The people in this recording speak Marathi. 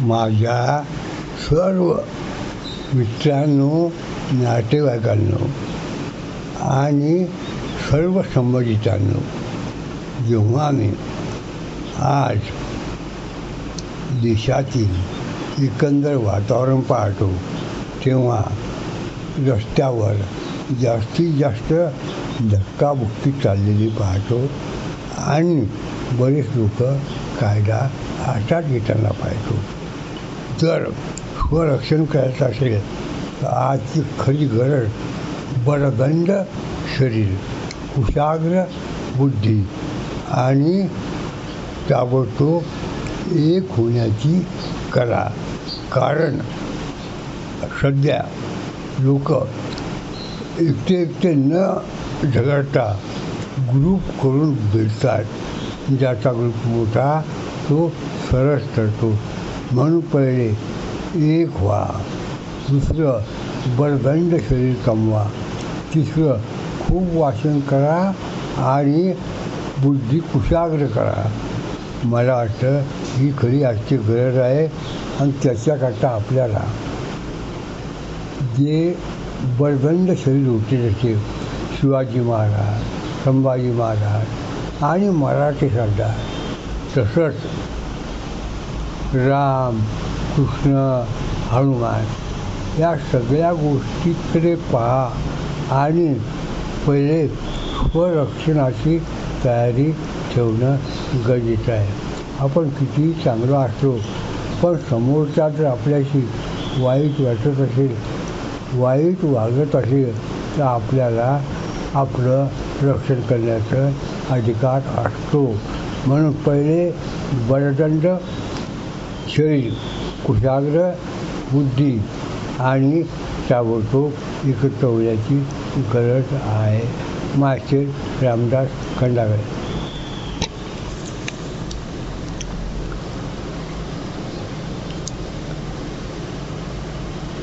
माझ्या सर्व मित्रांनो नातेवाईकांनो आणि सर्व संबंधितांनो जेव्हा मी आज देशातील एकंदर वातावरण पाहतो तेव्हा रस्त्यावर जास्तीत जास्त धक्काबुक्की चाललेली पाहतो आणि बरेच लोक कायदा हातात घेताना पाहतो. जर स्वरक्षण करायचं असेल तर आजची खरी गरज बडगंड शरीर कुशाग्र बुद्धी आणि ताबडतोब एक होण्याची कला. कारण सध्या लोक एकटे एकटे न झगडता ग्रुप करून भेटतात ज्याचा ग्रुप मोठा तो सरस ठरतो. म्हणून पहिले एक व्हा दुसरं बळदंड शरीर कमवा तिसरं खूप वाचन करा आणि बुद्धी कुशाग्र करा. मला वाटतं ही खरी आजची गरज आहे आणि त्याच्याकरता आपल्याला जे बळदंड शरीर होते जसे शिवाजी महाराज संभाजी महाराज आणि मराठी सरदार तसंच राम कृष्ण हनुमान या सगळ्या गोष्टीकडे पहा आणि पहिले स्वरक्षणाची तयारी ठेवणं गरजेचं आहे. आपण कितीही चांगलं असलो पण समोरचा जर आपल्याशी वाईट वाटत असेल वाईट वागत असेल तर आपल्याला आपलं रक्षण करण्याचा अधिकार असतो. म्हणून पहिले बळदंड शरीर कुशाग्र बुद्धी आणि ताबडतोब एकत्र होण्याची गरज आहे. मास्टर रामदास खंडागळे